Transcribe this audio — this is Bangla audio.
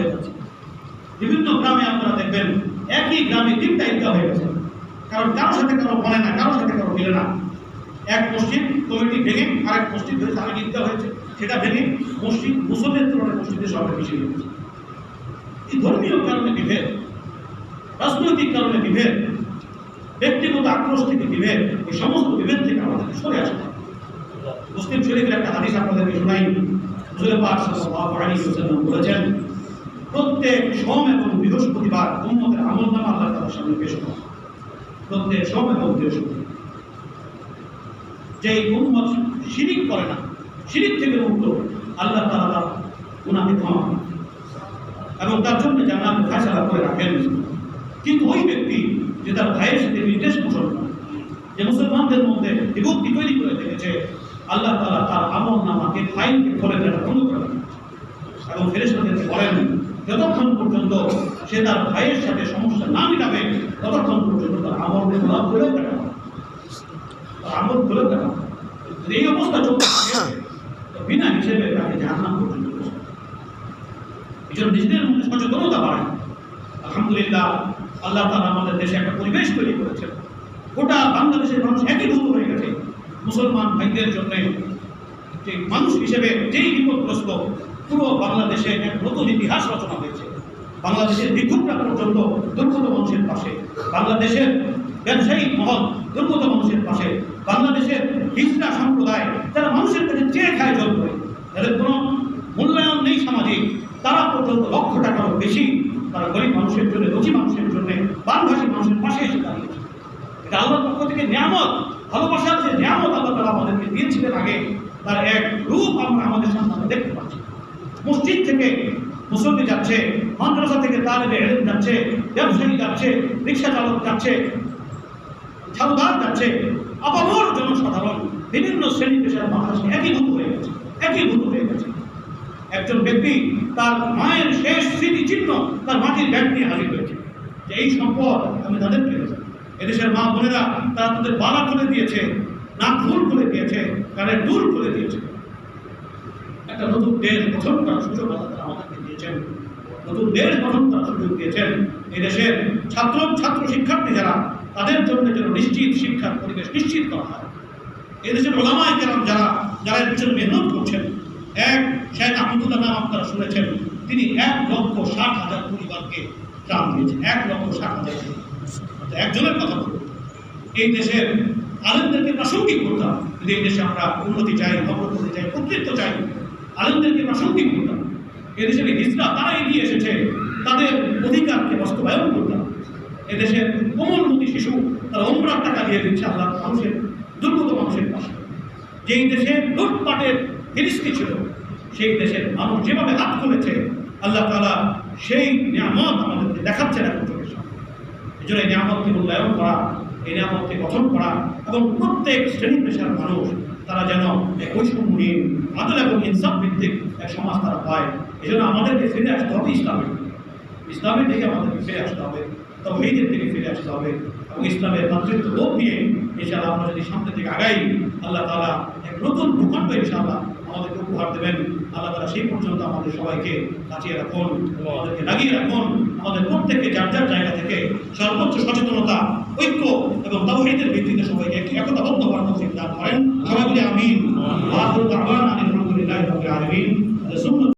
হয়ে যাচ্ছে বিভিন্ন গ্রামে আপনারা দেখবেন একই গ্রামে তিনটা ঈদগাহ হয়ে গেছে। কারণ কারোর সাথে কারও বলে না কারোর সাথে কারও মিলে না। এক মসজিদ, কমিটি ভেঙে আরেক মসজিদ হয়েছে আরেক ঈদগাহ হয়েছে। সেটা ভেঙে মসজিদ মুসলিমের তুলনায় মসজিদের সবাই মিশে গেছে। এই ধর্মীয় কারণে বিভেদ, রাজনৈতিক কারণে বিভেদ, ব্যক্তিগত আক্রোশ থেকে বিভেদ, এই সমস্ত বিভেদ থেকে আমাদেরকে সরে আসতে মুসলিম শরীফের একটা হাদিস আপনাদেরকে শোনাই। হুজুর পাক সাল্লাল্লাহু আলাইহি বলেছেন প্রত্যেক সোম এবং বৃহস্পতিবার উম্মতের আমলনামা আল্লাহ তাআলার সামনে পেশ করা প্রত্যেক সোম এবং বৃহস্পতিবার। যে উম্মত শিরিক করে না, শিরিক থেকে মুক্ত, আল্লাহ তাআলা গুনাহে ক্ষমা এবং তার জন্য জান্নাত ফায়সালা করে রাখেন। কিন্তু ওই ব্যক্তি যে তার ভাইয়ের সাথে নির্দেশ পোষণ করে, যে মুসলমানদের মধ্যে বিভক্তি তৈরি করে দেখেছে আল্লাহ তাআলা তার আমল নামাকে ফাইলকে খোলে দেওয়া বন্ধ করে এবং ফেরেশতাদেরকে বলেন যতক্ষণ পর্যন্ত সে তার ভাইয়ের সাথে সমস্যা না মিটাবে, ততক্ষণ পর্যন্ত তার আমল খোলা খুলেও দেখা তার আমল খুলেও এই অবস্থা চলতে বিনা হিসেবে তাকে জাহান্নাম পর্যন্ত। এই জন্য নিজেদের মধ্যে সচেতনতা বাড়ায়। আলহামদুলিল্লাহ, আল্লাহ তালা আমাদের দেশে একটা পরিবেশ তৈরি করেছে গোটা বাংলাদেশের মানুষ একীভূত হয়ে গেছে। মুসলমান ভাইদের জন্য যে মানুষ হিসেবে যেই বিপদগ্রস্ত পুরো বাংলাদেশে নতুন ইতিহাস রচনা হয়েছে। বাংলাদেশের ভিক্ষুকরা পর্যন্ত দুর্গত মানুষের পাশে। বাংলাদেশের ব্যবসায়ী মহল দুর্গত মানুষের পাশে। বাংলাদেশের হিজড়া সম্প্রদায় যারা মানুষের কাছে চেয়ে খায় জল করে যাদের কোনো মূল্যায়ন নেই সামাজিক। তারা পর্যন্ত লক্ষ টাকারও বেশি তারা গরিব মানুষের জন্য রুচি মানুষের জন্য, বানভাসী মানুষের পাশে এসে দাঁড়িয়েছে। এটা আল্লাহর পক্ষ থেকে নিয়ামত, ভালোবাসার যে নিয়ামত আল্লাহ তারা আমাদেরকে দিয়েছিলেন আগে, তার এক রূপ আমরা আমাদের সামনে দেখতে পাচ্ছি। মসজিদ থেকে মুসল্লি যাচ্ছে, মাদ্রাসা থেকে তালেবে এলেন যাচ্ছে, ব্যবসায়ী যাচ্ছে, রিক্সা চালক যাচ্ছে ঝাড়ুদার যাচ্ছে। আপামর জনসাধারণ বিভিন্ন শ্রেণি পেশার মানুষ একীভূত হয়ে গেছে, একীভূত হয়ে গেছে। একজন ব্যক্তি তার মায়ের শেষ স্মৃতি চিহ্ন তার মাটির ব্যাগ নিয়ে হাজির হয়েছে। যে এই সম্পদ আমি তাদেরকে দেবো এদেশের মা বোনেরা তারা তাদের বালা খুলে দিয়েছে, নাক ফুল খুলে দিয়েছে, কানের দূর খুলে দিয়েছে। একটা নতুন দেশ গঠন করার সুযোগ আমাদেরকে দিয়েছেন। নতুন দেশ গঠন করার সুযোগ দিয়েছেন। এই দেশের ছাত্র ছাত্র শিক্ষার্থী যারা, তাদের জন্য যেন নিশ্চিত শিক্ষার পরিবেশ নিশ্চিত করা হয়। এই দেশের ওলামায় কেরাম যারা যারা এর পিছনে মেহনত করছেন, এক শেখ আহমদুল্লাহ নাম আপনারা শুনেছেন, তিনি এক লক্ষ ষাট হাজার পরিবারকে ত্রাণ দিয়েছেন। এক লক্ষ ষাট হাজার একজনের কথা বলুন। এই দেশের আলেমদেরকে প্রাসঙ্গিক করতাম যদি এই দেশে আমরা উন্নতি চাই, অগ্রগতি চাই, কর্তৃত্ব চাই আলেমদেরকে প্রাসঙ্গিক করতাম। এই দেশের হিজরা তারা এগিয়ে এসেছে, তাদের অধিকারকে বাস্তবায়ন করতাম। এদেশের কোমলমতি শিশু, তারা অমরার টাকা দিয়ে দিচ্ছে আল্লাহ মানুষের, দুর্গত মানুষের পাশে। যেই দেশে লুটপাটের ফিরিস্তি ছিল, সেই দেশের মানুষ যেভাবে হাত করেছে আল্লাহ তালা সেই নিয়ামত আমাদেরকে দেখাচ্ছেন এখন চোখের সামনে। এই জন্য এই নিয়ামতকে মূল্যায়ন করা, এই নিয়ামতকে গঠন করা এবং প্রত্যেক শ্রেণি পেশার মানুষ তারা যেন এক বৈষম্যহীন আদল এবং ইনসাফ ভিত্তিক এক সমাজ তারা পায়। এই জন্য আমাদেরকে ফিরে আসতে হবে ইসলামের ইসলামের দিকে আমাদেরকে ফিরে আসতে হবে, তৌহিদের থেকে ফিরে আসতে হবে এবং ইসলামের মাতৃত্ব বোধ নিয়ে ইনশাআল্লাহ আমরা যদি সামনের থেকে আগাই, আল্লাহ তালা এক নতুন ভূখণ্ড ইনশাআল্লাহ আমাদেরকে উপহার দেবেন। আল্লাহ তালা সেই পর্যন্ত আমাদের সবাইকে বাঁচিয়ে রাখুন, আমাদেরকে লাগিয়ে রাখুন। আমাদের প্রত্যেককে যার যার জায়গা থেকে সর্বোচ্চ সচেতনতা, ঐক্য এবং তাওহীদের